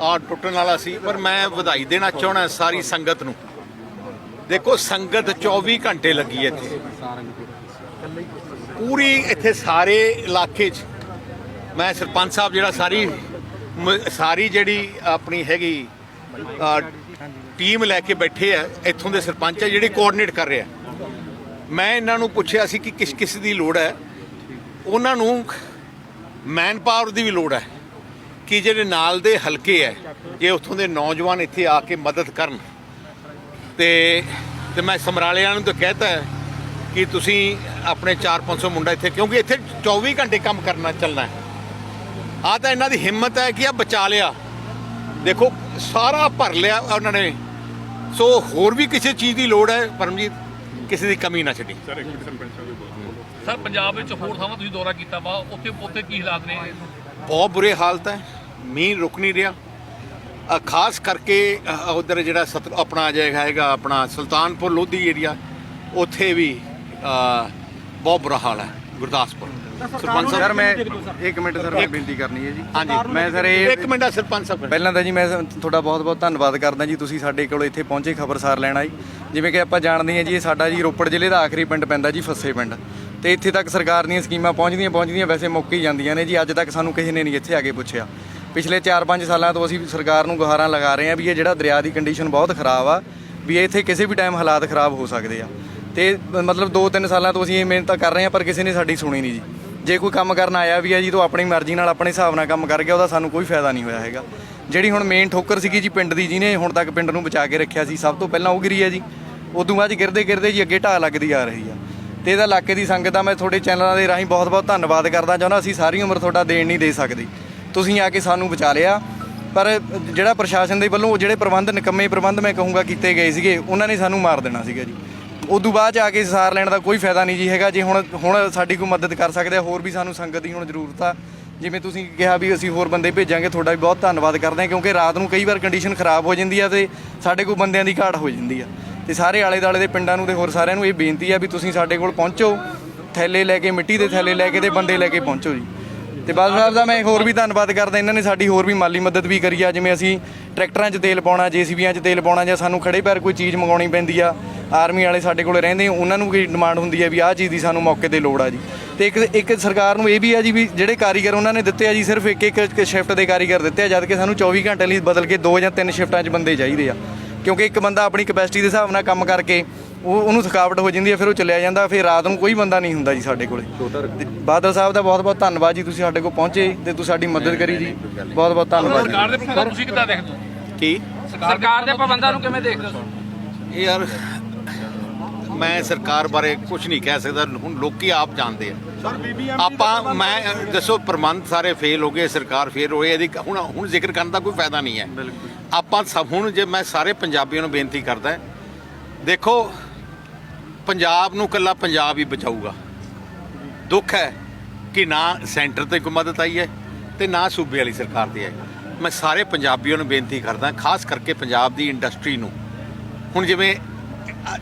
ਆ ਟੁੱਟਣ ਵਾਲਾ ਸੀ, ਪਰ ਮੈਂ ਵਧਾਈ ਦੇਣਾ ਚਾਹਣਾ ਸਾਰੀ ਸੰਗਤ ਨੂੰ। ਦੇਖੋ, ਸੰਗਤ 24 ਘੰਟੇ ਲੱਗੀ ਇੱਥੇ। ਪੂਰੀ ਇੱਥੇ ਸਾਰੇ ਇਲਾਕੇ 'ਚ। ਮੈਂ ਸਰਪੰਚ ਸਾਹਿਬ ਜਿਹੜਾ ਸਾਰੀ ਮ- ਸਾਰੀ ਜਿਹੜੀ ਆਪਣੀ ਹੈਗੀ ਟੀਮ ਲੈ ਕੇ ਬੈਠੇ ਆ, ਇੱਥੋਂ ਦੇ ਸਰਪੰਚ ਆ, ਜਿਹੜੇ ਕੋਆਰਡੀਨੇਟ ਕਰ ਰਿਹਾ। ਮੈਂ ਇਹਨਾਂ ਨੂੰ ਪੁੱਛਿਆ ਸੀ ਕਿ ਕਿਸ ਕਿਸ ਦੀ ਲੋੜ ਹੈ। ਉਹਨਾਂ ਨੂੰ ਮੈਨ ਪਾਵਰ ਦੀ ਵੀ ਲੋੜ ਹੈ। ਕਿ ਜਿਹੜੇ ਨਾਲ ਦੇ ਹਲਕੇ ਹੈ ਜੇ ਉੱਥੋਂ ਦੇ ਨੌਜਵਾਨ ਇੱਥੇ ਆ ਕੇ ਮਦਦ ਕਰਨ। ਤੇ ਤੇ ਮੈਂ ਸਮਰਾਲਿਆਂ ਨੂੰ ਤਾਂ ਕਹਿਤਾ ਕਿ ਤੁਸੀਂ ਆਪਣੇ 4-500 ਮੁੰਡਾ ਇੱਥੇ ਕਿਉਂਕਿ ਇੱਥੇ 24 ਘੰਟੇ ਕੰਮ ਕਰਨਾ ਚੱਲਣਾ ਹੈ। ਆ ਤਾਂ ਇਹਨਾਂ ਦੀ ਹਿੰਮਤ ਹੈ ਕਿ ਆ ਬਚਾ ਲਿਆ। ਦੇਖੋ ਸਾਰਾ ਭਰ ਲਿਆ ਉਹਨਾਂ ਨੇ। ਸੋ ਹੋਰ ਵੀ ਕਿਸੇ ਚੀਜ਼ ਦੀ ਲੋੜ ਹੈ ਪਰਮਜੀਤ? ਕਿਸੇ ਦੀ ਕਮੀ ਨਾ ਛੱਡੀ। ਸਰ ਪੰਜਾਬ ਵਿੱਚ ਹੋਰ ਥਾਵਾਂ ਤੁਸੀਂ ਦੌਰਾ ਕੀਤਾ ਵਾ ਉੱਥੇ ਉੱਥੇ ਕੀ ਹਾਲਾਤ ਨੇ? ਬਹੁਤ ਬੁਰੇ ਹਾਲਤ ਹੈ ਮੀਂਹ ਰੁਕ ਨਹੀਂ ਰਿਹਾ। ਖਾਸ ਕਰਕੇ ਉਧਰ ਜਿਹੜਾ ਸਤ ਆਪਣਾ ਜਿਹੜਾ ਹੈਗਾ ਆਪਣਾ ਸੁਲਤਾਨਪੁਰ ਲੋਧੀ ਏਰੀਆ ਉੱਥੇ ਵੀ ਬਹੁਤ ਬੁਰਾ ਹਾਲ ਹੈ ਗੁਰਦਾਸਪੁਰ। ਸਰਪੰਚ ਸਰ ਸਾਹਿਬ ਮੈਂ ਇੱਕ ਮਿੰਟ ਸਰ ਮੈਂ ਬੇਨਤੀ ਕਰਨੀ ਹੈ ਜੀ। ਹਾਂਜੀ। ਮੈਂ ਸਰ ਇਹ ਇੱਕ ਮਿੰਟ ਆ ਸਰਪੰਚ ਸਾਹਿਬ। ਪਹਿਲਾਂ ਤਾਂ ਜੀ ਮੈਂ ਤੁਹਾਡਾ ਬਹੁਤ-ਬਹੁਤ ਧੰਨਵਾਦ ਕਰਦਾ ਜੀ ਤੁਸੀਂ ਸਾਡੇ ਕੋਲ ਇੱਥੇ ਪਹੁੰਚੇ ਖਬਰਸਾਰ ਲੈਣ ਆਈ ਜਿਵੇਂ ਕਿ ਆਪਾਂ ਜਾਣਦੇ ਹਾਂ ਜੀ ਇਹ ਸਾਡਾ ਜੀ ਰੋਪੜ ਜ਼ਿਲ੍ਹੇ ਦਾ ਆਖਰੀ ਪਿੰਡ ਪੈਂਦਾ ਜੀ ਫੱਸੇ ਪਿੰਡ। ਤੇ ਇੱਥੇ ਤੱਕ ਸਰਕਾਰ ਦੀਆਂ ਸਕੀਮਾਂ ਪਹੁੰਚਦੀਆਂ ਪਹੁੰਚਦੀਆਂ ਵੈਸੇ ਮੁੱਕ ਹੀ ਜਾਂਦੀਆਂ ਨੇ ਜੀ, ਅੱਜ ਤੱਕ ਸਾਨੂੰ ਕਿਸੇ ਨੇ ਨਹੀਂ ਇੱਥੇ ਆ ਕੇ ਪੁੱਛਿਆ। ਪਿਛਲੇ 4-5 ਸਾਲਾਂ ਤੋਂ ਅਸੀਂ ਸਰਕਾਰ ਨੂੰ ਗੁਹਾਰਾਂ ਲਗਾ ਰਹੇ ਹਾਂ ਵੀ ਇਹ ਜਿਹੜਾ ਦਰਿਆ ਦੀ ਕੰਡੀਸ਼ਨ ਬਹੁਤ ਖਰਾਬ ਆ, ਵੀ ਇੱਥੇ ਕਿਸੇ ਵੀ ਟਾਈਮ ਹਾਲਾਤ ਖਰਾਬ ਹੋ ਸਕਦੇ ਆ। ਤੇ ਮਤਲਬ 2-3 ਸਾਲਾਂ ਤੋਂ ਅਸੀਂ ਇਹ ਮਿਹਨਤ ਕਰ ਰਹੇ ਹਾਂ, ਪਰ ਕਿਸੇ ਨੇ ਸਾਡੀ ਸੁਣੀ ਨਹੀਂ ਜੀ। ਜੇ ਕੋਈ ਕੰਮ ਕਰਨ ਆਇਆ ਵੀ ਆ ਜੀ, ਤਾਂ ਆਪਣੀ ਮਰਜ਼ੀ ਨਾਲ ਆਪਣੇ ਹਿਸਾਬ ਨਾਲ ਕੰਮ ਕਰ ਗਿਆ ਉਹਦਾ ਸਾਨੂੰ ਕੋਈ ਫਾਇਦਾ ਨਹੀਂ ਹੋਇਆ ਹੈਗਾ। ਜਿਹੜੀ ਹੁਣ ਮੇਨ ਠੋਕਰ ਸੀਗੀ ਜੀ ਪਿੰਡ ਦੀ, ਜਿਹਨੇ ਹੁਣ ਤੱਕ ਪਿੰਡ ਨੂੰ ਬਚਾ ਕੇ ਰੱਖਿਆ ਸੀ, ਸਭ ਤੋਂ ਪਹਿਲਾਂ ਉਹ ਗਿਰੀ ਹੈ ਜੀ। ਉਦੋਂ ਬਾਅਦ 'ਚ ਗਿਰਦੇ ਗਿਰਦੇ ਜੀ ਅੱਗੇ ਢਾਹ ਲੱਗਦੀ ਆ ਰਹੀ ਆ। ਤੇ ਇਹਦਾ ਇਲਾਕੇ ਦੀ ਸੰਗਤ ਦਾ ਮੈਂ ਤੁਹਾਡੇ ਚੈਨਲਾਂ ਦੇ ਰਾਹੀਂ ਬਹੁਤ-ਬਹੁਤ ਧੰਨਵਾਦ ਕਰਦਾ ਚਾਹੁੰਦਾ, ਅਸੀਂ ਸਾਰੀ ਉਮਰ ਤੁਹਾਡਾ ਦੇਣ ਨਹੀਂ ਦੇ ਸਕਦੇ। ਤੁਸੀਂ ਆ ਕੇ ਸਾਨੂੰ ਬਚਾ ਲਿਆ। ਪਰ ਜਿਹੜਾ ਪ੍ਰਸ਼ਾਸਨ ਦੇ ਵੱਲੋਂ ਜਿਹੜੇ ਪ੍ਰਬੰਧ, ਨਿਕੰਮੇ ਪ੍ਰਬੰਧ ਮੈਂ ਕਹੂੰਗਾ ਕੀਤੇ ਗਏ ਸੀਗੇ, ਉਹਨਾਂ ਨੇ ਸਾਨੂੰ ਮਾਰ ਦੇਣਾ ਸੀਗਾ ਜੀ। ਉਦੋਂ ਬਾਅਦ 'ਚ ਆ ਕੇ ਸਾਰ ਲੈਣ ਦਾ ਕੋਈ ਫਾਇਦਾ ਨਹੀਂ ਜੀ ਹੈਗਾ। ਜੇ ਹੁਣ ਹੁਣ ਸਾਡੀ ਕੋਈ ਮਦਦ ਕਰ ਸਕਦੇ ਆ, ਹੋਰ ਵੀ ਸਾਨੂੰ ਸੰਗਤ ਦੀ ਹੁਣ ਜ਼ਰੂਰਤ ਆ। ਜਿਵੇਂ ਤੁਸੀਂ ਕਿਹਾ ਵੀ ਅਸੀਂ ਹੋਰ ਬੰਦੇ ਭੇਜਾਂਗੇ, ਤੁਹਾਡਾ ਵੀ ਬਹੁਤ ਧੰਨਵਾਦ ਕਰਦੇ ਹਾਂ ਕਿਉਂਕਿ ਰਾਤ ਨੂੰ ਕਈ ਵਾਰ ਕੰਡੀਸ਼ਨ ਖਰਾਬ ਹੋ ਜਾਂਦੀ ਆ ਤੇ ਸਾਡੇ ਕੋਲ ਬੰਦਿਆਂ ਦੀ ਘਾਟ ਹੋ ਜਾਂਦੀ ਆ। ਤੇ ਸਾਰੇ ਆਲੇ ਦਾਲੇ ਦੇ ਪਿੰਡਾਂ ਨੂੰ ਤੇ ਹੋਰ ਸਾਰਿਆਂ ਨੂੰ ਇਹ ਬੇਨਤੀ ਆ ਵੀ ਤੁਸੀਂ ਸਾਡੇ ਕੋਲ ਪਹੁੰਚੋ, ਥੈਲੇ ਲੈ ਕੇ ਮਿੱਟੀ ਦੇ ਥੈਲੇ ਲੈ ਕੇ ਤੇ ਬੰਦੇ ਲੈ ਕੇ ਪਹੁੰਚੋ ਜੀ। ਤੇ ਬਾਦਲ ਸਾਹਿਬ ਦਾ ਮੈਂ ਹੋਰ ਵੀ ਧੰਨਵਾਦ ਕਰਦਾ, ਇਹਨਾਂ ਨੇ ਸਾਡੀ ਹੋਰ ਵੀ ਮਾਲੀ ਮਦਦ ਵੀ ਕਰੀ ਆ, ਜਿਵੇਂ ਅਸੀਂ ਟਰੈਕਟਰਾਂ 'ਚ ਤੇਲ ਪਾਉਣਾ, ਜੀਸੀਬੀਆਂ 'ਚ ਤੇਲ ਪਾਉਣਾ ਜਾਂ ਸਾਨੂੰ ਖੜੇ ਪੈਰ ਕੋਈ ਚੀਜ਼ ਮੰਗਾਉਣੀ ਪੈਂਦੀ ਆ, ਆਰਮੀ ਵਾਲੇ ਸਾਡੇ ਕੋਲ ਰਹਿੰਦੇ, ਉਹਨਾਂ ਨੂੰ ਵੀ ਡਿਮਾਂਡ ਹੁੰਦੀ ਹੈ ਵੀ ਆਹ ਚੀਜ਼ ਦੀ ਸਾਨੂੰ ਮੌਕੇ ਤੇ ਲੋੜ ਆ ਜੀ। ਤੇ ਇੱਕ ਇੱਕ ਸਰਕਾਰ ਨੂੰ ਇਹ ਵੀ ਆ ਜੀ ਵੀ ਜਿਹੜੇ ਕਾਰੀਗਰ ਉਹਨਾਂ ਨੇ ਦਿੱਤੇ ਆ ਜੀ, ਸਿਰਫ ਇੱਕ ਇੱਕ ਸ਼ਿਫਟ ਦੇ ਕਾਰੀਗਰ ਦਿੱਤੇ ਆ, ਜਦ ਕਿ ਸਾਨੂੰ 24 ਘੰਟੇ ਲਈ ਬਦਲ ਕੇ ਦੋ ਜਾਂ ਤਿੰਨ ਸ਼ਿਫਟਾਂ 'ਚ ਬੰਦੇ ਚਾਹੀਦੇ ਆ। ਕਿਉਂਕਿ ਇੱਕ ਬੰਦਾ ਆਪਣੀ ਕਪੈਸਿਟੀ ਦੇ ਹਿਸਾਬ ਨਾਲ ਕੰਮ ਕਰਕੇ ਉਹ ਉਹਨੂੰ ਥਕਾਵਟ ਹੋ ਜਾਂਦੀ ਹੈ ਫਿਰ ਉਹ ਚਲਿਆ ਜਾਂਦਾ ਫਿਰ ਰਾਤ ਨੂੰ ਕੋਈ ਬੰਦਾ ਨਹੀਂ ਹੁੰਦਾ ਜੀ ਸਾਡੇ ਕੋਲੇ। ਬਾਦਲ ਸਾਹਿਬ ਦਾ ਬਹੁਤ ਬਹੁਤ ਧੰਨਵਾਦ ਜੀ ਤੁਸੀਂ ਸਾਡੇ ਕੋਲ ਪਹੁੰਚੇ ਤੇ ਤੁਸੀਂ ਸਾਡੀ ਮਦਦ ਕਰੀ ਜੀ। ਬਹੁਤ ਬਹੁਤ ਧੰਨਵਾਦ ਜੀ। ਸਰਕਾਰ ਦੇ ਪ੍ਰਬੰਧ ਤੁਸੀਂ ਕਿੱਦਾਂ ਦੇਖਦੇ ਹੋ? ਕੀ? ਸਰਕਾਰ ਦੇ ਪ੍ਰਬੰਧਾਂ ਨੂੰ ਕਿਵੇਂ ਦੇਖਦੇ ਹੋ? ਇਹ ਯਾਰ ਮੈਂ ਸਰਕਾਰ ਬਾਰੇ ਕੁਝ ਨਹੀਂ ਕਹਿ ਸਕਦਾ। ਹੁਣ ਲੋਕੀ ਆਪ ਜਾਣਦੇ ਆ। ਆਪਾਂ ਮੈਂ ਦੱਸੋ ਪ੍ਰਬੰਧ ਸਾਰੇ ਫੇਲ ਹੋ ਗਏ ਸਰਕਾਰ ਫੇਲ ਹੋਈ ਇਹਦੀ ਹੁਣ ਹੁਣ ਜ਼ਿਕਰ ਕਰਨ ਦਾ ਕੋਈ ਫਾਇਦਾ ਨਹੀਂ ਹੈ। ਆਪਾਂ ਸਭ ਹੁਣ ਜੇ ਮੈਂ ਸਾਰੇ ਪੰਜਾਬੀਆਂ ਨੂੰ ਬੇਨਤੀ ਕਰਦਾ ਦੇਖੋ ਪੰਜਾਬ ਨੂੰ ਕੱਲਾ ਪੰਜਾਬ ਹੀ ਬਚਾਊਗਾ। ਦੁੱਖ ਹੈ ਕਿ ਨਾ ਸੈਂਟਰ ਤੇ ਕੋਈ ਮਦਦ ਆਈ ਹੈ ਤੇ ਨਾ ਸੂਬੇ ਵਾਲੀ ਸਰਕਾਰ ਦੀ ਹੈ ਮੈਂ ਸਾਰੇ ਪੰਜਾਬੀਆਂ ਨੂੰ ਬੇਨਤੀ ਕਰਦਾ ਖਾਸ ਕਰਕੇ ਪੰਜਾਬ ਦੀ ਇੰਡਸਟਰੀ ਨੂੰ। ਹੁਣ ਜਿਵੇਂ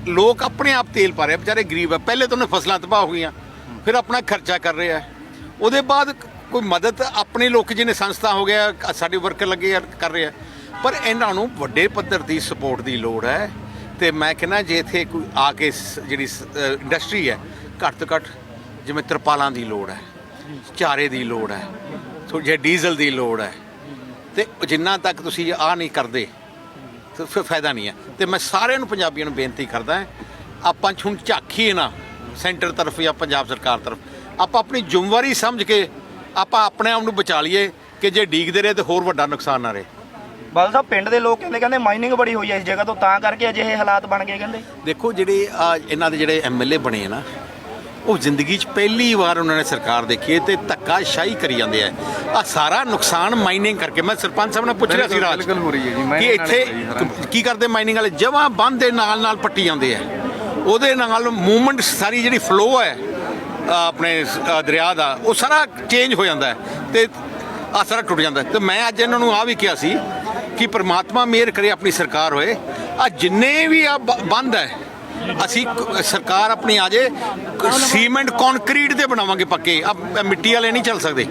ਲੋਕ ਆਪਣੇ ਆਪ ਤੇਲ ਪਾ ਰਹੇ ਆ, ਵਿਚਾਰੇ ਗਰੀਬ ਹੈ ਪਹਿਲੇ ਤਾਂ ਉਹਨੇ ਫਸਲਾਂ ਤਬਾਹ ਹੋ ਗਈਆਂ ਫਿਰ ਆਪਣਾ ਖਰਚਾ ਕਰ ਰਿਹਾ ਆ। ਉਹਦੇ ਬਾਅਦ ਕੋਈ ਮਦਦ ਆਪਣੇ ਲੋਕ ਜਿਹਨੇ ਸੰਸਥਾ ਹੋ ਗਿਆ ਸਾਡੇ ਵਰਕਰ ਲੱਗੇ ਕਰ ਰਿਹਾ ਪਰ ਇਹਨਾਂ ਨੂੰ ਵੱਡੇ ਪੱਧਰ ਦੀ ਸਪੋਰਟ ਦੀ ਲੋੜ ਹੈ ਤੇ ਮੈਂ ਕਹਿੰਦਾ ਜੇ ਇੱਥੇ ਕੋਈ ਆ ਕੇ ਸ- ਜਿਹੜੀ ਸ ਇੰਡਸਟਰੀ ਹੈ ਘੱਟ ਤੋਂ ਘੱਟ ਜਿਵੇਂ ਤਰਪਾਲਾਂ ਦੀ ਲੋੜ ਹੈ ਚਾਰੇ ਦੀ ਲੋੜ ਹੈ ਥੋੜ੍ਹੀ ਜਿਹੀ ਡੀਜ਼ਲ ਦੀ ਲੋੜ ਹੈ ਤੇ ਜਿੰਨਾ ਤੱਕ ਤੁਸੀਂ ਆ ਨਹੀਂ ਕਰਦੇ ਤੇ ਫਿਰ ਫਾਇਦਾ ਨਹੀਂ ਹੈ। ਤੇ ਮੈਂ ਸਾਰਿਆਂ ਨੂੰ ਪੰਜਾਬੀਆਂ ਨੂੰ ਬੇਨਤੀ ਕਰਦਾ ਹਾਂ, ਆਪਾਂ ਹੁਣ ਝਾਕੀਏ ਨਾ ਸੈਂਟਰ ਤਰਫ ਜਾਂ ਪੰਜਾਬ ਸਰਕਾਰ ਤਰਫ ਆਪਾਂ ਆਪਣੀ ਜ਼ਿੰਮੇਵਾਰੀ ਸਮਝ ਕੇ ਆਪਾਂ ਆਪਣੇ ਆਪ ਨੂੰ ਬਚਾ ਲਈਏ ਕਿ ਜੇ ਡੀਕਦੇ ਰਹੇ ਤੇ ਹੋਰ ਵੱਡਾ ਨੁਕਸਾਨ ਨਾ ਰਹੇ। ਬਾਦਲ ਸਾਹਿਬ ਪਿੰਡ ਦੇ ਲੋਕ ਕਹਿੰਦੇ ਕਹਿੰਦੇ ਮਾਈਨਿੰਗ ਬੜੀ ਹੋਈ ਹੈ ਇਸ ਜਗ੍ਹਾ ਤੋਂ ਤਾਂ ਕਰਕੇ ਅਜਿਹੇ ਹਾਲਾਤ ਬਣ ਗਏ ਕਹਿੰਦੇ। ਦੇਖੋ ਜਿਹੜੇ ਆ ਇਹਨਾਂ ਦੇ ਜਿਹੜੇ ਐਮਐਲਏ ਬਣੇ ਆ ਨਾ ਉਹ ਜ਼ਿੰਦਗੀ 'ਚ ਪਹਿਲੀ ਵਾਰ ਉਹਨਾਂ ਨੇ ਸਰਕਾਰ ਦੇਖੀ ਹੈ ਤੇ ਧੱਕਾ ਸ਼ਾਹੀ ਕਰੀ ਜਾਂਦੇ ਆ। ਆ ਸਾਰਾ ਨੁਕਸਾਨ ਮਾਈਨਿੰਗ ਕਰਕੇ ਮੈਂ ਸਰਪੰਚ ਸਾਹਿਬ ਨੇ ਪੁੱਛ ਰਿਹਾ ਸੀ ਜੀ, ਕਿ ਨਾਲ ਇੱਥੇ। ਕੀ ਕਰਦੇ ਮਾਈਨਿੰਗ ਵਾਲੇ? ਜਮਾਂ ਬੰਦ ਦੇ ਨਾਲ ਨਾਲ ਪੱਟੀ ਜਾਂਦੇ ਆ। ਉਹਦੇ ਨਾਲ ਮੂਵਮੈਂਟ ਸਾਰੀ ਜਿਹੜੀ ਫਲੋ ਹੈ ਆਪਣੇ ਦਰਿਆ ਦਾ ਉਹ ਸਾਰਾ ਚੇਂਜ ਹੋ ਜਾਂਦਾ ਤੇ ਆ ਸਾਰਾ ਟੁੱਟ ਜਾਂਦਾ। ਤੇ ਮੈਂ ਅੱਜ ਇਹਨਾਂ ਨੂੰ ਆ ਵੀ ਕਿਹਾ ਸੀ ਕਿ ਪ੍ਰਮਾਤਮਾ ਮਿਹਰ ਕਰੇ, ਆਪਣੀ ਸਰਕਾਰ ਹੋਏ। ਆ ਜਿੰਨੇ ਵੀ ਆ ਬ- ਬੰਦ ਹੈ, ਅਸੀਂ ਸਰਕਾਰ ਆਪਣੀ ਆ ਜੇ ਸੀਮੈਂਟ ਕੰਕਰੀਟ ਦੇ ਬਣਾਵਾਂਗੇ ਪੱਕੇ। ਆ ਮਿੱਟੀ ਵਾਲੇ ਨਹੀਂ ਚੱਲ ਸਕਦੇ।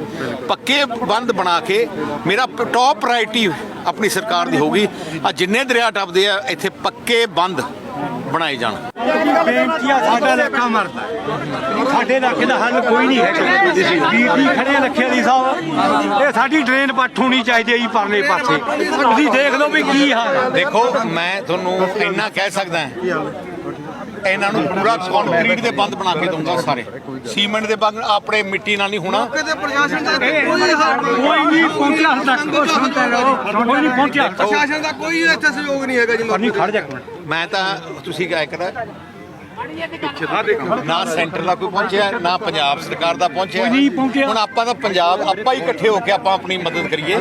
ਪੱਕੇ ਬੰਦ ਬਣਾ ਕੇ ਮੇਰਾ ਟੌਪ ਪ੍ਰਾਇਰਟੀ ਆਪਣੀ ਸਰਕਾਰ ਦੀ ਹੋਗੀ ਆ ਜਿੰਨੇ ਦਰਿਆ ਟੱਪਦੇ ਆ, ਇੱਥੇ ਪੱਕੇ ਬੰਦ। ਬਣਾਏ ਜਾਣ। ਬੇਨਤੀ ਆ ਸਾਡਾ ਇਲਾਕਾ ਮਰਦਾ। ਹੈ। ਸਾਡੇ ਇਲਾਕੇ ਦਾ ਹੱਲ ਕੋਈ ਨਹੀਂ ਹੈਗਾ। ਵੀਰ ਜੀ ਖੜੇ ਆ ਲੱਖੇ ਦੀ ਸਾਹਿਬ। ਇਹ ਸਾਡੀ ਡਰੇਨ ਪੱਟ ਹੋਣੀ ਚਾਹੀਦੀ ਹੈ ਜੀ ਪਰਲੇ ਪਾਸੇ। ਤੁਸੀਂ ਦੇਖ ਲਓ ਵੀ ਕੀ ਹਾਲ ਹੈ ਦੇਖੋ ਮੈਂ ਤੁਹਾਨੂੰ ਇੰਨਾ ਕਹਿ ਸਕਦਾ ਹਾਂ ਇਹਨਾਂ ਨੂੰ ਪੂਰਾ ਕੰਕਰੀਟ ਦੇ ਬੰਦ ਬਣਾ ਕੇ ਦਊਂਗਾ ਸਾਰੇ। ਸੀਮੈਂਟ ਦੇ ਬੰਦ ਆਪਣੇ ਮਿੱਟੀ ਨਾਲ ਨਹੀਂ ਹੋਣਾ। ਕੋਈ ਨਹੀਂ ਪਹੁੰਚਿਆ ਹਾਲ ਤੱਕ। ਕੋਈ ਨਹੀਂ ਪਹੁੰਚਿਆ। ਪ੍ਰਸ਼ਾਸਨ ਦਾ ਕੋਈ ਇੱਥੇ ਸਹਿਯੋਗ ਨਹੀਂ ਹੈਗਾ ਜੀ ਨਹੀਂ ਖੜ ਮੈਂ ਤਾਂ ਤੁਸੀਂ ਕਿਹਾ ਕਰਾ ਨਾ ਸੈਂਟਰ ਦਾ ਕੋਈ ਪਹੁੰਚਿਆ ਨਾ ਪੰਜਾਬ ਸਰਕਾਰ ਦਾ ਪਹੁੰਚਿਆ। ਹੁਣ ਆਪਾਂ ਤਾਂ ਪੰਜਾਬ ਆਪਾਂ ਹੀ ਇਕੱਠੇ ਹੋ ਕੇ ਆਪਾਂ ਆਪਣੀ ਮਦਦ ਕਰੀਏ।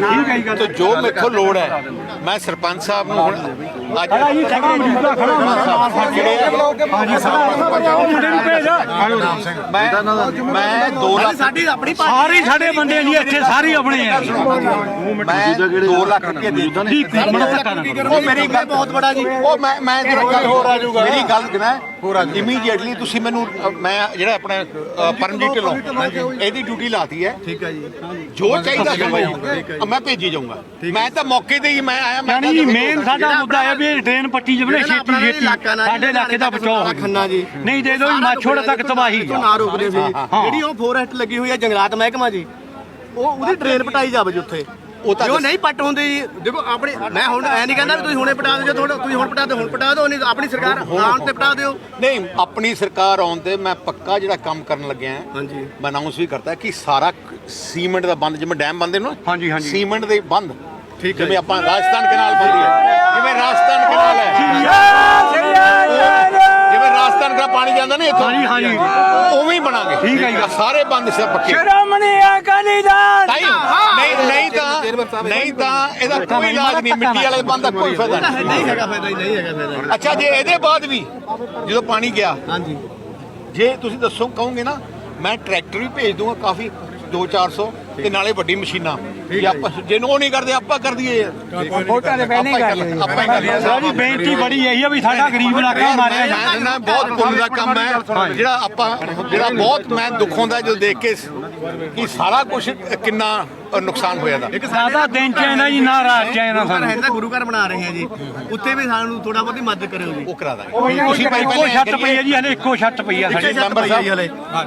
ਤੇ ਜੋ ਮੇਥੋਂ ਲੋੜ ਹੈ ਮੈਂ ਸਰਪੰਚ ਸਾਹਿਬ ਨੂੰ ਹੁਣ ਅੱਜ ਮੈਂ ਮੈਂ 2 ਲੱਖ ਸਾਡੀ ਆਪਣੀ ਸਾਰੇ ਸਾਡੇ ਬੰਦੇ ਜੀ ਇੱਥੇ ਸਾਰੇ ਆਪਣੇ ਆ ਮੈਂ 2 ਲੱਖ ਰੁਪਏ ਦੇ ਦਿੱਤਾ। ਉਹ ਮੇਰੀ ਗੱਲ ਬਹੁਤ ਬੜਾ ਜੀ। ਉਹ ਮੈਂ ਮੈਂ ਤੇਰਾ ਗੱਲ ਹੋਰ ਆ ਜਾਊਗਾ। ਮੇਰੀ ਗੱਲ ਕਿਨਾ ਆ ਇਮੀਡੀਏਟਲੀ ਤੁਸੀਂ ਮੈਨੂੰ ਅ, ਮੈਂ ਜਿਹੜਾ ਆਪਣੇ ਅ, ਪਰਮਜੀਤ ਢਿੱਲੋਂ ਇਹਦੀ ਡਿਊਟੀ ਲਾਤੀ ਹੈ। ਠੀਕ ਹੈ ਜੀ। ਜੋ ਚਾਹੀਦਾ ਹੋਊਗਾ ਮੈਂ ਭੇਜੀ ਜਾਊਂਗਾ। ਮੈਂ ਤਾਂ ਮੌਕੇ ਤੇ ਹੀ ਮੈਂ ਆਇਆ ਮੈਂ ਯਾਨੀ ਮੇਨ ਸਾਡਾ ਮੁੱਦਾ ਹੈ ਵੀ ਇਹ ਟ੍ਰੇਨ ਪੱਟੀ ਜਵਲੇ ਛੇਤੀ ਛੇਤੀ। ਸਾਡੇ ਇਲਾਕੇ ਦਾ ਬਚਾਓ ਖੰਨਾ ਜੀ ਨਹੀਂ ਦੇ ਦੋ ਮਾਛੋੜ ਤੱਕ ਤਬਾਹੀ ਆ। ਨਾ ਰੋਕਦੇ ਸੀ ਜਿਹੜੀ ਉਹ ਫੋਰੈਸਟ ਲੱਗੀ ਹੋਈ ਹੈ ਜੰਗਲਾਤ ਮਹਿਕਮਾ ਜੀ ਉਹ ਉਹਦੀ ਟ੍ਰੇਨ ਪਟਾਈ ਜਾਵੇ ਜੀ ਉੱਥੇ। ਉਹ ਤਾਂ ਜੋ ਨਹੀਂ ਪੱਟ ਹੁੰਦੀ ਜੀ ਦੇਖੋ ਆਪਣੀ ਮੈਂ ਹੁਣ ਐ ਨਹੀਂ ਕਹਿੰਦਾ ਵੀ ਤੁਸੀਂ ਹੁਣੇ ਪਟਾ ਦਿਓ ਤੁਹਾਡਾ ਤੁਸੀਂ ਹੁਣ ਪਟਾ ਦਿਓ ਹੁਣ ਪਟਾ ਦਿਓ ਨਹੀਂ ਆਪਣੀ ਸਰਕਾਰ ਆਉਣ ਤੇ ਪਟਾ ਦਿਓ। ਨਹੀਂ ਆਪਣੀ ਸਰਕਾਰ ਆਉਣ ਤੇ ਮੈਂ ਪੱਕਾ ਜਿਹੜਾ ਕੰਮ ਕਰਨ ਲੱਗਿਆ ਹਾਂਜੀ। ਮੈਂ ਅਨਾਉਂਸ ਵੀ ਕਰਤਾ ਕਿ ਸਾਰਾ ਸੀਮੈਂਟ ਦਾ ਬੰਦ ਜਿਵੇਂ ਡੈਮ ਬੰਦੇ ਨੂੰ ਹਾਂਜੀ, ਹਾਂਜੀ। ਸੀਮੈਂਟ ਦੇ ਬੰਦ। ਠੀਕ ਜਿਵੇਂ ਆਪਾਂ ਰਾਜਸਥਾਨ ਕਨਾਲ ਬੰਦੀ ਹੈ। ਜਿਵੇਂ ਰਾਜਸਥਾਨ ਕਨਾਲ ਹੈ। ਜਿਵੇਂ ਰਾਜਸਥਾਨ ਕਨਾਲ ਪਾਣੀ ਜਾਂਦਾ ਨਾ ਇੱਥੋਂ। ਹਾਂਜੀ, ਹਾਂਜੀ। ਉਵੇਂ ਹੀ ਬਣਾਂਗੇ। ਠੀਕ ਹੈ ਜੀ। ਸਾਰੇ ਬੰਦ ਸੇ ਪੱਕੇ। ਤਾਈ ਨਹੀਂ ਤਾਂ ਨਹੀਂ ਤਾਂ ਇਹਦਾ ਕੋਈ ਇਲਾਜ ਨਹੀਂ ਮਿੱਟੀ ਵਾਲੇ ਬੰਦ ਦਾ ਕੋਈ ਫਾਇਦਾ ਨਹੀਂ। ਨਹੀਂ ਹੈਗਾ ਫਾਇਦਾ ਨਹੀਂ ਹੈਗਾ ਫਾਇਦਾ। ਅੱਛਾ ਜੇ ਇਹਦੇ ਬਾਅਦ ਵੀ ਜਦੋਂ ਪਾਣੀ ਗਿਆ ਹਾਂਜੀ। ਜੇ ਤੁਸੀਂ ਦੱਸੋ ਕਹੋਗੇ ਨਾ ਮੈਂ ਟਰੈਕਟਰ ਵੀ ਭੇਜ ਦੂੰਗਾ ਕਾਫੀ 2-400 ਤੇ ਨਾਲੇ ਵੱਡੀ ਮਸ਼ੀਨਾਂ। ਜੇ ਆਪਾਂ ਉਹ ਨਹੀਂ ਕਰਦੇ ਆਪਾਂ ਕਰ ਦਈਏ। ਯਾਰ ਵੋਟਾਂ ਦੇ ਪਹਿਲੇ ਹੀ ਕਰ ਲਈਏ। ਆਪਾਂ ਹੀ ਕਰ ਲਈਏ। ਸਾਡੀ ਜੀ ਬੇਨਤੀ ਬੜੀ ਇਹੀ ਆ ਵੀ ਸਾਡਾ ਗਰੀਬ ਇਲਾਕਾ ਮਾਰਿਆ ਮੈਂ ਜਾਂਦਾ। ਕਹਿੰਦਾ ਬਹੁਤ ਪੁੰਨ ਦਾ ਕੰਮ ਹੈ। ਜਿਹੜਾ ਆਪਾਂ ਜਿਹੜਾ ਬਹੁਤ ਮੈਂ ਦੁੱਖ ਹੁੰਦਾ ਜਦੋਂ ਦੇਖ ਕੇ ਕਿ ਸਾਰਾ ਕੁਝ ਕਿੰਨਾ ਨੁਕਸਾਨ ਹੋਇਆ ਦਾ। ਸਾਦਾ ਦਿਨ ਚ ਆਉਂਦਾ ਜੀ ਨਾ ਰਾਤ ਚ ਆਉਂਦਾ ਸਾਨੂੰ। ਗੁਰੂ ਘਰ ਬਣਾ ਰਹੇ ਹਾਂ ਜੀ। ਉੱਥੇ ਵੀ ਸਾਨੂੰ ਥੋੜਾ ਬਹੁਤੀ ਮਦਦ ਕਰਿਓ ਜੀ। ਉਹ ਕਰਾ ਦਾਂਗੇ। ਤੁਸੀਂ ਭਾਈ ਇੱਕੋ ਪਹਿਲੇ ਛੱਤ ਪਈ ਹੈ ਜੀ ਹਲੇ ਇੱਕੋ ਛੱਤ ਪਈ ਆ ਸਾਡੀ ਮੈਂਬਰ ਸਾਹਿਬ। ਹਲੇ।